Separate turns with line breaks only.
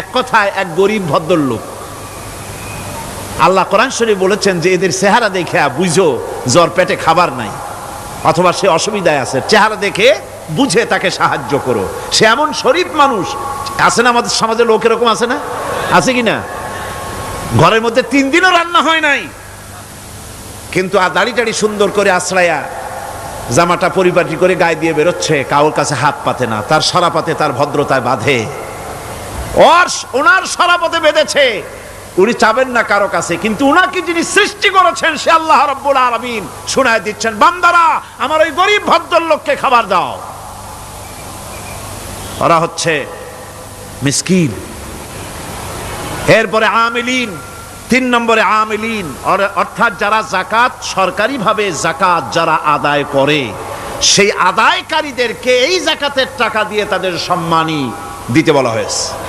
এক কথায় এক গরিব ভদ্রলোক। আল্লাহ কোরআন শরীফ বলেছেন যে এদের চেহারা দেখে বুঝো, জ্বর পেটে খাবার নাই। অথবা সে অসুবিধায় আছে, চেহারা দেখে বুঝে তাকে সাহায্য করো। সে এমন শরীফ মানুষ, আছে না আমাদের সমাজে লোক এরকম আছে না? আছে কি না? ঘরের মধ্যে তিন দিনও রান্না হয় নাই। কিন্তু আর দাড়ি টাড়ি সুন্দর করে আশ্রয়া, জামাটা পরিপাটি করে গায়ে দিয়ে বেরোচ্ছে কাউর কাছে হাত পাতে না, তার সারা পাতে, তার ভদ্রতায় বাঁধে। ওর ওনার সরাপথে বেঁধেছে। উনি চাবেন না কারও কাছে, কিন্তু উনাকে যিনি সৃষ্টি করেছেন, সে আল্লাহ রব্বুল আলামিন শোনায় দিচ্ছেন, বান্দারা, আমার ওই গরিব ভদ্রলোককে খাবার দাও। ওরা হচ্ছে মিসকিন, এরপরে আমিলিন, তিন নম্বরে আমিলিন, অর- অর্থাৎ যারা জাকাত সরকারিভাবে জাকাত যারা আদায় করে, সেই আদায়কারীদেরকে এই জাকাতের টাকা দিয়ে তাদের সম্মানী দিতে বলা হয়েছে।